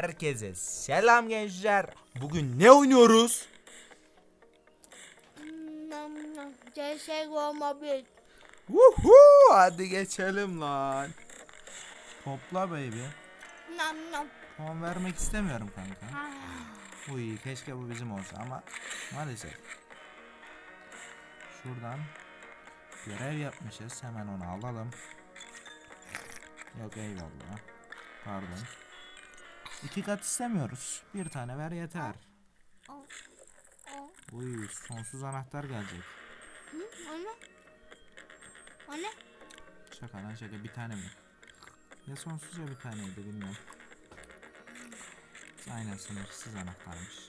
Herkese selam gençler. Bugün ne oynuyoruz? CSGO Mobile. Hadi geçelim lan. Topla baby. Nam nam. Puan vermek istemiyorum kanka. Ah, Uy keşke bu bizim olsa ama maalesef. Şuradan görev yapmışız. Hemen onu alalım. Yok eyvallah. Pardon. İki kat istemiyoruz. Bir tane ver yeter. Uy sonsuz anahtar gelecek. Hı, o ne? O ne? Şaka lan şaka bir tane mi? Ya sonsuz ya bir taneydi bilmiyorum. Aynen sınırsız anahtarmış.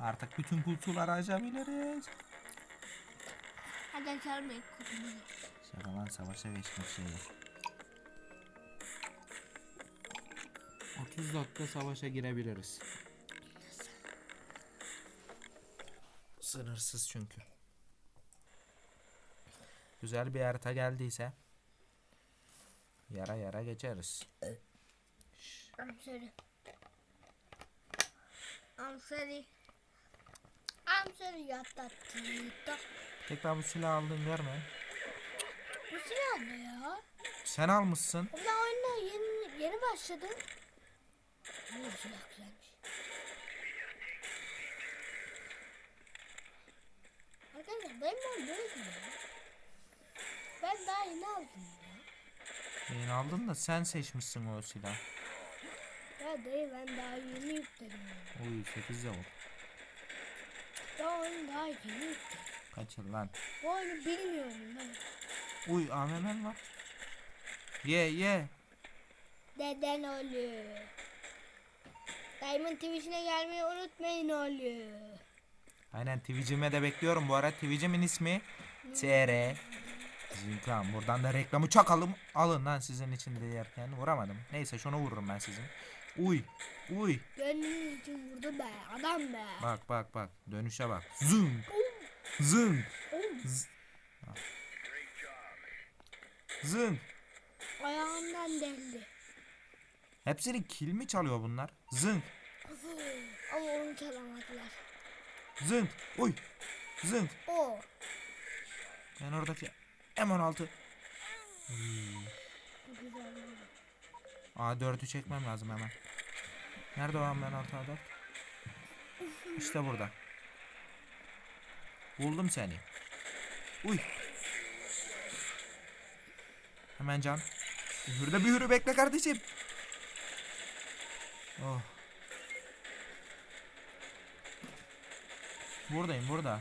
Artık bütün kutuları açabiliriz. Hadi açalım ilk kutumu. Şaka lan savaşa geçmek şeyi. 30 dakika savaşa girebiliriz. Sınırsız çünkü. Güzel bir harita geldiyse yara yara geçeriz. I'm sorry. I'm sorry. I'm sorry. Tekrar bu silah aldın görme. Bu silah ne ya? Sen almışsın. Ben oyuna yeni, yeni başladım. Güzelmiş. Arkadaşlar ben böyle mi ya? Ben daha yeni aldım ya. Yeni aldın da sen seçmişsin o silah. Ya dayı ben daha yeni yükledim yani. Oy 8 level. Ben oyunu daha yeni yükledim. Kaç yıl lan? Bu oyunu bilmiyorum ben. Uy AVM var. Ye ye. Deden oluyor. Diamond TV'sine gelmeyi unutmayın oluyor. Aynen Twitch'ime de bekliyorum bu ara. Twitch'imin ismi TR. Zinkan. Buradan da reklamı çakalım. Alın lan sizin için de yerken. Vuramadım. Neyse şunu vururum ben sizin. Uy. Uy. Gönlünüz için vurdu be adam be. Bak bak bak. Dönüşe bak. Zın. Zın. Z-. Zın. Ayağından deldi. Hepsini kill mi çalıyor bunlar? Zın. Ama onu çalamadılar. Zın. Uy. Zın. O. Ben oradaki M16. Güzel oldu. A4'ü çekmem lazım hemen. Nerede o M16 A4? İşte burada. Buldum seni. Uy. Hemen can. Bir hürde bir hürü bekle kardeşim. Oh. Buradayım burada.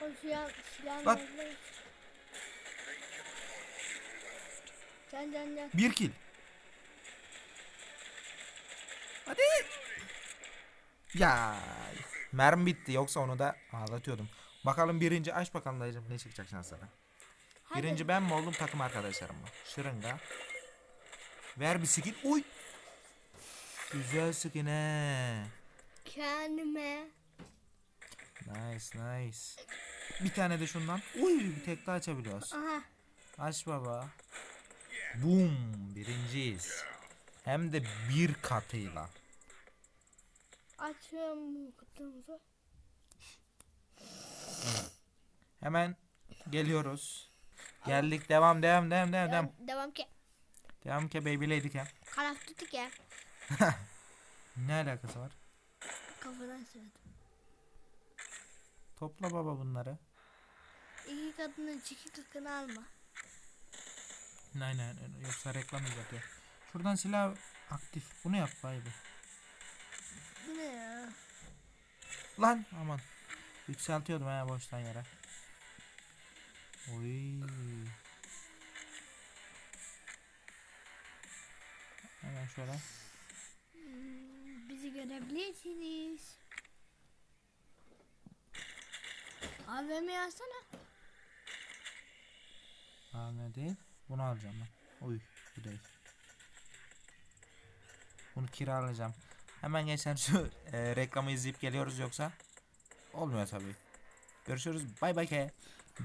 O silah, silah Bak. nerede? Can can can. Bir kill. Hadi. Ya. Mermi bitti yoksa onu da ağlatıyordum. Bakalım birinci aç bakalım dayıcım ne çıkacak şanslara. Birinci ben mi oldum takım arkadaşlarım mı? Şırınga. Ver bir skin. Uy. Güzel skin he. Kendime. Nice nice. Bir tane de şundan. Uy bir tek daha açabiliyoruz. Aha. Aç baba. Boom. Birinciyiz. Hem de bir katıyla. Açıyorum kutumuzu. Hemen geliyoruz. Geldik devam devam devam devam. Devam, devam ki. Devam ki Beyblade iken. Karak tutuk ya. Ne alakası var? Kafadan söyledim. Topla baba bunları. İki kadının çiki kakını alma. Aynen yoksa reklam uzatıyor. Şuradan silah aktif. Bunu yap baby. Bu ne ya? Lan aman. Yükseltiyordum ha boştan yere. Oy. Hemen şöyle. Bizi görebilirsiniz. AVM yazsana. Aa ne değil? Bunu alacağım ben. Oy bu değil. Bunu kiralayacağım. Hemen gençler şu e, reklamı izleyip geliyoruz yoksa olmuyor tabii. Görüşürüz. Bay bay ke.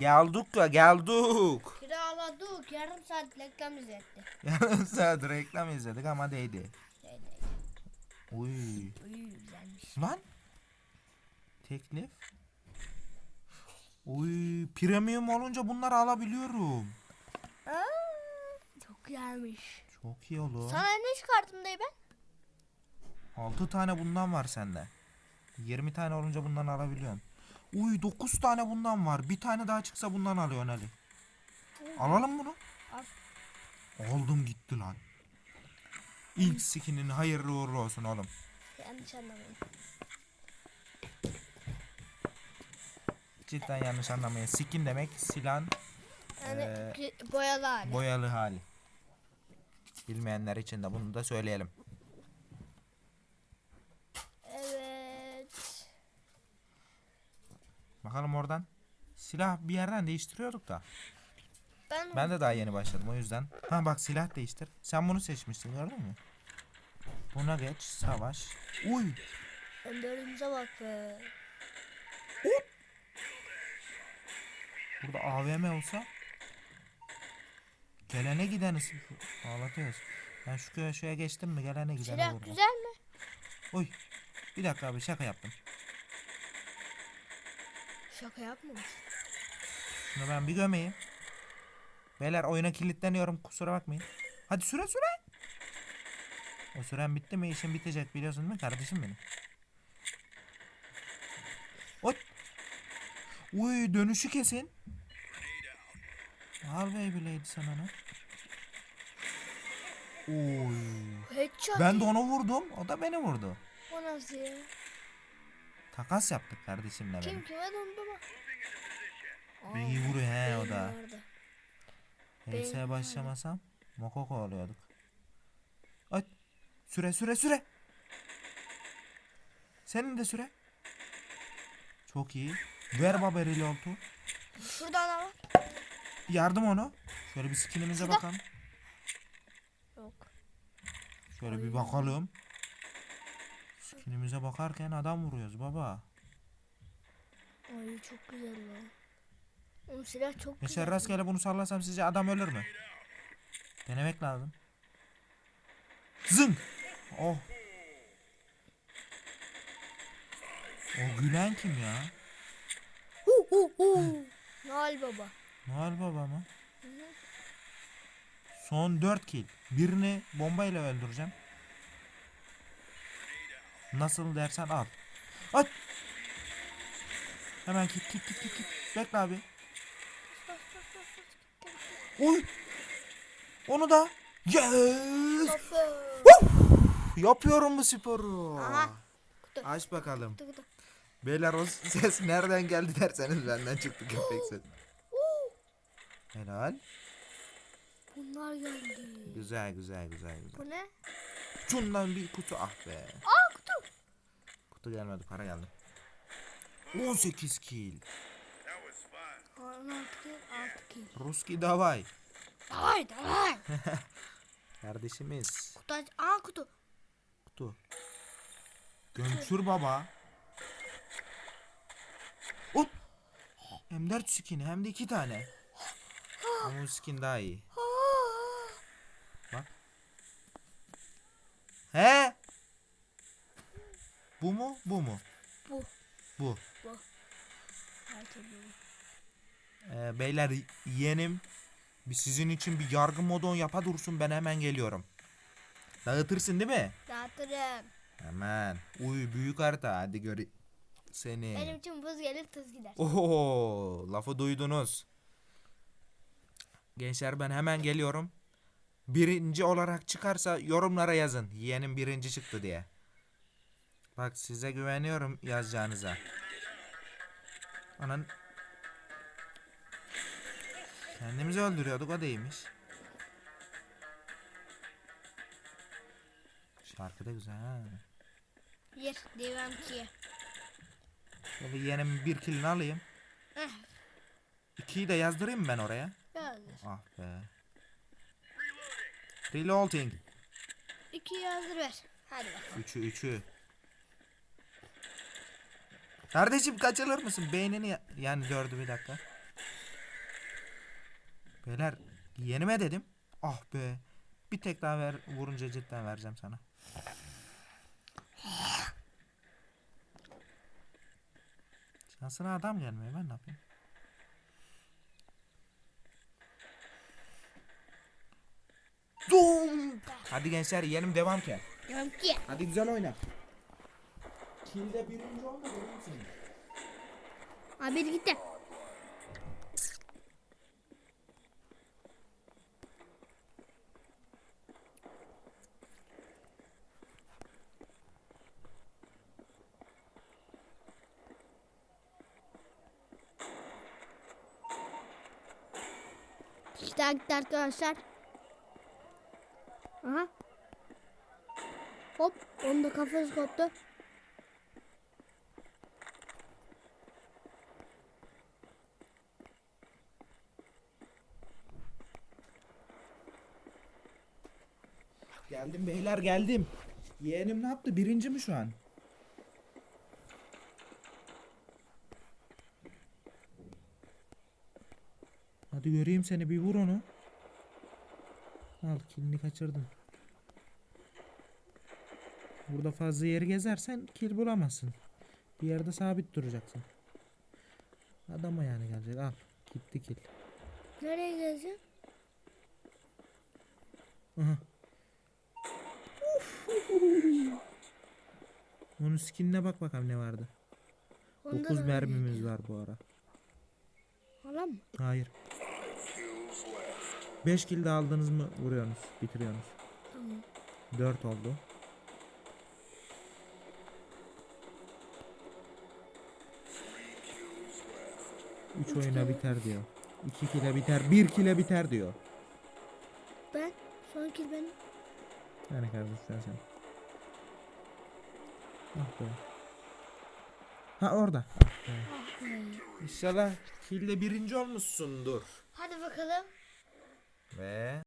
Geldik ya geldik. Kirala Dur yarım saat reklam izletti. Yarım saat reklam izledik ama değdi. Evet, Uy. Uy güzelmiş. Lan. Teklif. Uy, premium olunca bunları alabiliyorum. Aa, çok güzelmiş. Çok iyi oğlum. Sana ne çıkarttım dayı ben? 6 tane bundan var sende. 20 tane olunca bundan alabiliyorsun. Uy 9 tane bundan var. Bir tane daha çıksa bundan alıyorsun Ali. Alalım bunu. Al. Aldım gitti lan. İlk skinin hayırlı uğurlu olsun oğlum. Yanlış anlamayın. Cidden yanlış anlamayın. Skin demek silahın Yani Ee, boyalı hali. boyalı hali. Bilmeyenler için de bunu da söyleyelim. evet. Bakalım oradan. Silah bir yerden değiştiriyorduk da. Ben, Ben de daha yeni başladım o yüzden. Ha bak silah değiştir. Sen bunu seçmiştin gördün mü? Buna geç savaş. Uy Önderimize bak be. burada AVM olsa gelene gideni s- ağlatıyoruz. Ben şu köşeye geçtim mi gelene gideni Silah vururum. güzel mi? Uy bir dakika abi şaka yaptım. Şaka yapmamış. Şunu ben bir gömeyim. Beyler oyuna kilitleniyorum kusura bakmayın. Hadi süre süre. O süren bitti mi işin bitecek biliyorsun değil mi kardeşim benim. Oy. Uy dönüşü kesin. Al Beyblade sen onu. Uy. Headshot. Ben de onu vurdum. O da beni vurdu. O nasıl ya? Takas yaptık kardeşimle Kim benim. kime dondu mu? Beni vuruyor he o da. Nerede? HS'ye başlamasam Mokoko oluyorduk. Ay süre süre süre. Senin de süre. Çok iyi. Ver baba reload'u. Şurada da var. Yardım onu. Şöyle bir skinimize bakalım. Yok. Şöyle bir bakalım. Skinimize bakarken adam vuruyoruz baba. Ay çok güzel lan. Oğlum silah çok Yaşar güzel. rastgele bunu sallasam sizce adam ölür mü? Denemek lazım. Zın. Oh. O gülen kim ya? Hu hu hu. Noel baba. Noel Baba mı? Son 4 kill. Birini bombayla öldüreceğim. Nasıl dersen al. At. Hemen git git git. git. Bekle abi. Uy. Onu da. Yes. Yapıyorum bu sporu. Aha. Kutu. Aç bakalım. Kutu kutu. Beyler o ses nereden geldi derseniz benden çıktı köpek ses. Helal. Bunlar geldi. Güzel güzel güzel güzel. Bu ne? Şundan bir kutu ah be. Aa kutu. Kutu gelmedi para geldi. 18 kill. 16 kill 6 kill. Ruski davay. Davay davay. Kardeşimiz. kutu aç. Aa kutu. Kutu. Gömçür baba. Ot. Hem 4 skin hem de 2 tane. Ama bu skin daha iyi. Bak. He? Bu mu? Bu mu? Bu. Bu. Her türlü. Ee, beyler yeğenim bir sizin için bir yargı modon yapa dursun ben hemen geliyorum. Dağıtırsın değil mi? Dağıtırım. Hemen. Uy büyük harita hadi gör seni. Benim için buz gelir tuz gider. Oho lafı duydunuz. Gençler ben hemen geliyorum. Birinci olarak çıkarsa yorumlara yazın. Yeğenim birinci çıktı diye. Bak size güveniyorum yazacağınıza. Anan. Kendimizi öldürüyorduk o değilmiş. Şarkı da güzel ha. Bir. Devam ki. Şöyle yeğenimin bir kilini alayım. Eh. İkiyi de yazdırayım ben oraya? Yazdır. Ah be. Reloading. İki yazdır ver. Hadi bakalım. Üçü üçü. Kardeşim kaçılır mısın? Beynini ya- yani dördü bir dakika. Beyler Yenime dedim. Ah be. Bir tek daha ver vurunca cidden vereceğim sana. Şansına adam gelmiyor ben ne yapayım? Dum! Hadi gençler yiyelim devam ki. Diyorum ki. Hadi güzel oyna. Kilde birinci oldu göreyim seni. Abi gitti. İki daha gitti arkadaşlar. Aha. Hop. Onun da kafası koptu. Geldim beyler geldim. Yeğenim ne yaptı? Birinci mi şu an? Hadi göreyim seni bir vur onu. Al kilini kaçırdın. Burada fazla yeri gezersen kil bulamazsın. Bir yerde sabit duracaksın. Adama yani gelecek. Al. Gitti kil. Nereye geleceğim? Aha. Onun skinine bak bakalım ne vardı. Onda 9 da mermimiz var bu ara. Falan mı? Hayır. 5 kill de aldınız mı vuruyorsunuz, bitiriyorsunuz. Tamam. 4 oldu. Üç oyuna biter diyor. 2 kile biter, 1 kile biter diyor. Ben son kill benim. Yani kardeş sen sen. Ah be. Ha orada. Ah be. Ah be. İnşallah kilde birinci olmuşsundur. Hadi bakalım. Ve